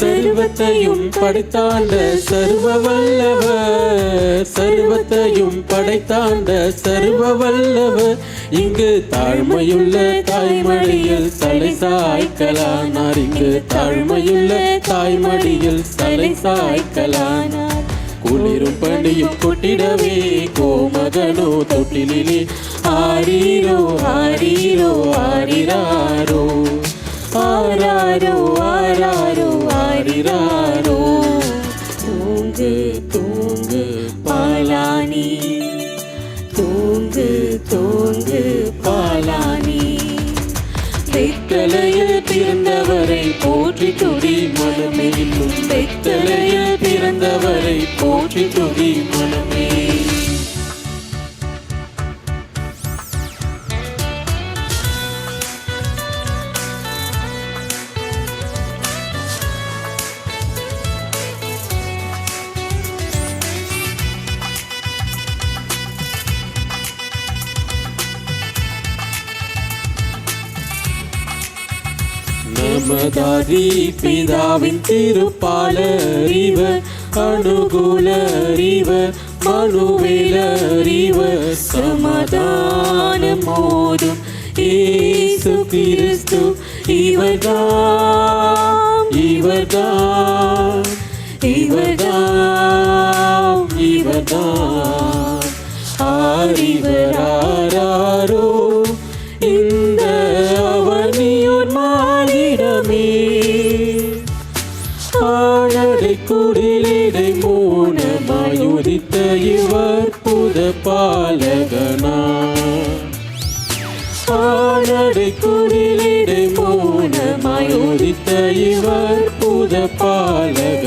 சர்வத்தையும் படைத்தாண்ட சர்வ வல்லவர் சர்வத்தையும் படைத்தாண்ட சர்வ வல்லவர் இங்கு தாழ்மையுள்ள தாய்மடியில் தலை சாய்க்கலானார். இங்கு தாழ்மையுள்ள தாய்மடியில் தலை சாய்க்கலானார். குளிரும் பணியும் கொட்டிடவே கோமகனோ தொட்டிலே ஆரீரோ ஆரீரோ. பாலானி தூங்கு தூங்கு பாலானி. வெத்தலையில் பிறந்தவரை போற்றி துதி மனமே. வெத்தலையில் பிறந்தவரை போற்றி துதி மனமே. நமதாதி பிதாவின் திருப்பாலறிவ அனுகூலறிவ மனுவேலறிவ சமாதானம் போதும் ஏசு கிறிஸ்து இவர்தான் இவர்தான் இவர்தான் இவர்தான் ஆரிவராரோ குடிலிடை மூலமாய் உதித்த இவர் புத பாலகனா. ஆழடை குடிலிடை மூலமாய் உதித்த இவர் புத பாலக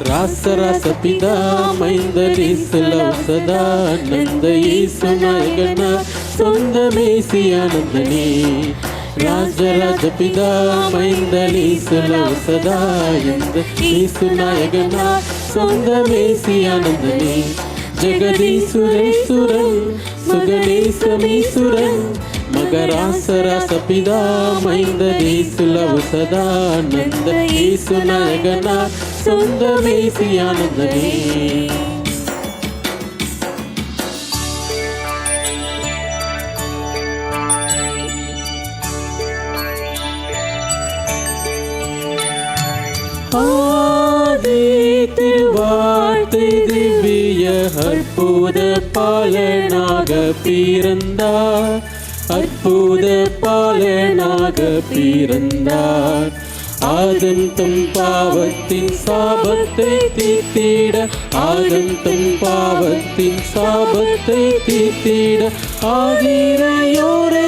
రాసరాస పిదా మైందలీసుల సదా నంద ఈసు నాయకన సొంద మేసియానందనే రాజరాజ పిదా మైందలీసుల సదా ఎంద ఈసు నాయకన సొంద మేసియానందనే జగదీశ్వరేశ్వరన్ సుగణేశ్వరీశ్వరన్ మగరాసరాస పిదా మైంద దేశులవు సదా నంద యేసు నాయగన సొందమేసి ఆనందమే ஆதி திருவார்த்தை திவ்ய அற்புத பாலனாக பிறந்தார் அற்புத பாலனாக பிறந்தார். ஆதம் தம் பாவத்தின் சாபத்தை தீர்த்திட ஆதம் தம் பாவத்தின் சாபத்தை தீர்த்திட ஆதிரையோரை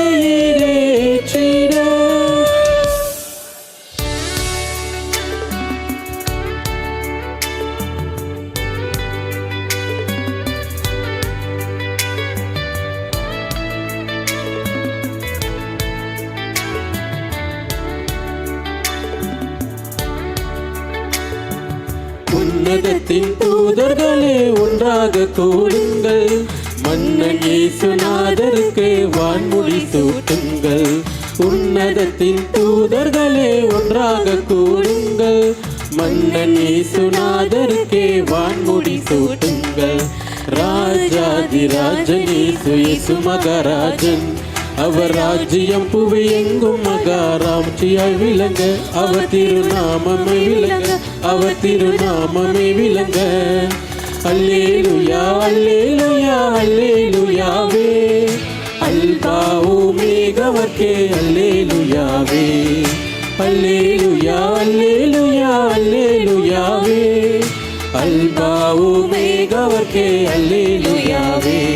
ஈடேற்றிட உன்னதத்தின் தூதர்களே ஒன்றாக கூடுங்கள். மன்னன் இயேசுநாதருக்கு வான்முடி சூட்டுங்கள். உன்னதத்தின் தூதர்களே ஒன்றாக கூடுங்கள். மன்னன் இயேசுநாதருக்கே வான்முடி சூட்டுங்கள். ராஜாதி ராஜன் இயேசு இயேசு அவர் ராஜ்யம் புவி எங்கும் மகாராட்சியாய் விளங்க. அவர் திருநாமமே விளங்க. அவர் திருநாமமே விளங்க. அல்லேலுயா அல்லேலுயா அல்லேலுயாவே. அல்பாவு மேகவர்க்கே அல்லேலுயாவே. அல்லேலுயா அல்லேலுயா அல்லேலுயாவே. அல்பாவு மேகவர்க்கே அல்லேலுயாவே.